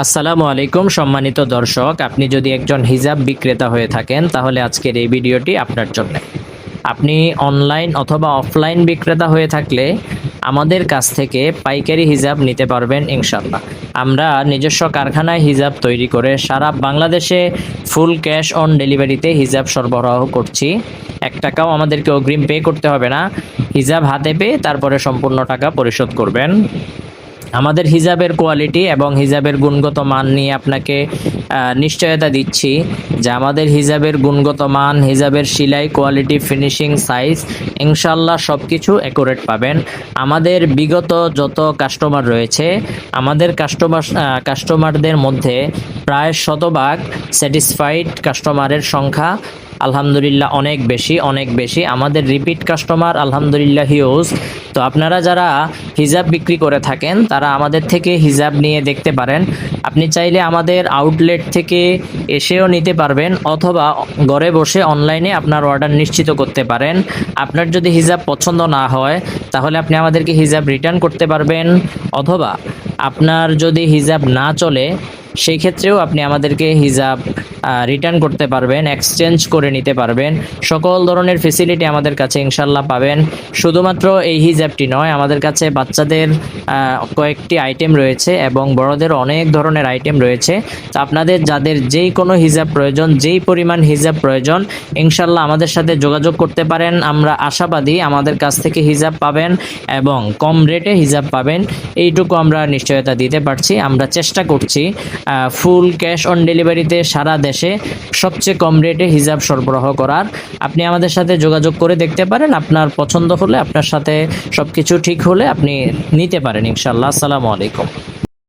আসসালামু আলাইকুম, সম্মানিত দর্শক। আপনি যদি একজন হিজাব বিক্রেতা হয়ে থাকেন, তাহলে আজকের এই ভিডিওটি আপনার জন্য। আপনি অনলাইন অথবা অফলাইন বিক্রেতা হয়ে থাকলে আমাদের কাছ থেকে পাইকারি হিজাব নিতে পারবেন ইনশাল্লাহ আমরা নিজস্ব কারখানায় হিজাব তৈরি করে সারা বাংলাদেশে ফুল ক্যাশ অন ডেলিভারিতে হিজাব সরবরাহ করছি। এক টাকাও আমাদেরকে অগ্রিম পে করতে হবে না। হিজাব হাতে পেয়ে তারপরে সম্পূর্ণ টাকা পরিশোধ করবেন। আমাদের হিজাবের কোয়ালিটি এবং হিজাবের গুণগত মান নিয়ে আপনাকে নিশ্চয়তা দিচ্ছি যে আমাদের হিজাবের গুণগত মান, হিজাবের সিলাই কোয়ালিটি ফিনিশিং সাইজ ইনশাল্লাহ সব কিছু অ্যাকুরেট পাবেন। আমাদের বিগত যত কাস্টমার রয়েছে, আমাদের কাস্টমার কাস্টমারদের মধ্যে প্রায় শতভাগ স্যাটিসফাইড কাস্টমারের সংখ্যা। আলহামদুলিল্লাহ অনেক বেশি অনেক বেশি। আমাদের রিপিট কাস্টমার আলহামদুলিল্লাহ হিউজ তো আপনারা যারা হিজাব বিক্রি করে থাকেন, তারা আমাদের থেকে হিজাব নিয়ে দেখতে পারেন। আপনি চাইলে আমাদের আউটলেট থেকে এসেও নিতে পারবেন, অথবা ঘরে বসে অনলাইনে আপনার অর্ডার নিশ্চিত করতে পারেন। আপনার যদি হিজাব পছন্দ না হয়, তাহলে আপনি আমাদেরকে হিজাব রিটার্ন করতে পারবেন। অথবা আপনার যদি হিজাব না চলে সেই ক্ষেত্রেও আপনি আমাদেরকে হিজাব রিটার্ন করতে পারবেন এক্সচেঞ্জ করে নিতে পারবেন। সকল ধরনের ফেসিলিটি আমাদের কাছে ইনশাল্লাহ পাবেন। শুধুমাত্র এই হিজাবটি নয়, আমাদের কাছে বাচ্চাদের কয়েকটি আইটেম রয়েছে এবং বড়দের অনেক ধরনের আইটেম রয়েছে। তো আপনাদের যাদের যেই কোনো হিজাব প্রয়োজন, যেই পরিমাণ হিজাব প্রয়োজন ইনশাল্লাহ আমাদের সাথে যোগাযোগ করতে পারেন। আমরা আশাবাদী আমাদের কাছ থেকে হিজাব পাবেন এবং কম রেটে হিজাব পাবেন। এইটুকু আমরা নিশ্চয়তা দিতে পারছি। আমরা চেষ্টা করছি। ফুল ক্যাশ অন ডেলিভারিতে সারা দেশে সবচেয়ে কম রেটে হিজাব সরবরাহ করার আপনি আমাদের সাথে যোগাযোগ করে দেখতে পারেন। আপনার পছন্দ হলে আপনার সাথে সব কিছু ঠিক হলে আপনি নিতে পারেন ইনশাল্লাহ আসসালামু আলাইকুম।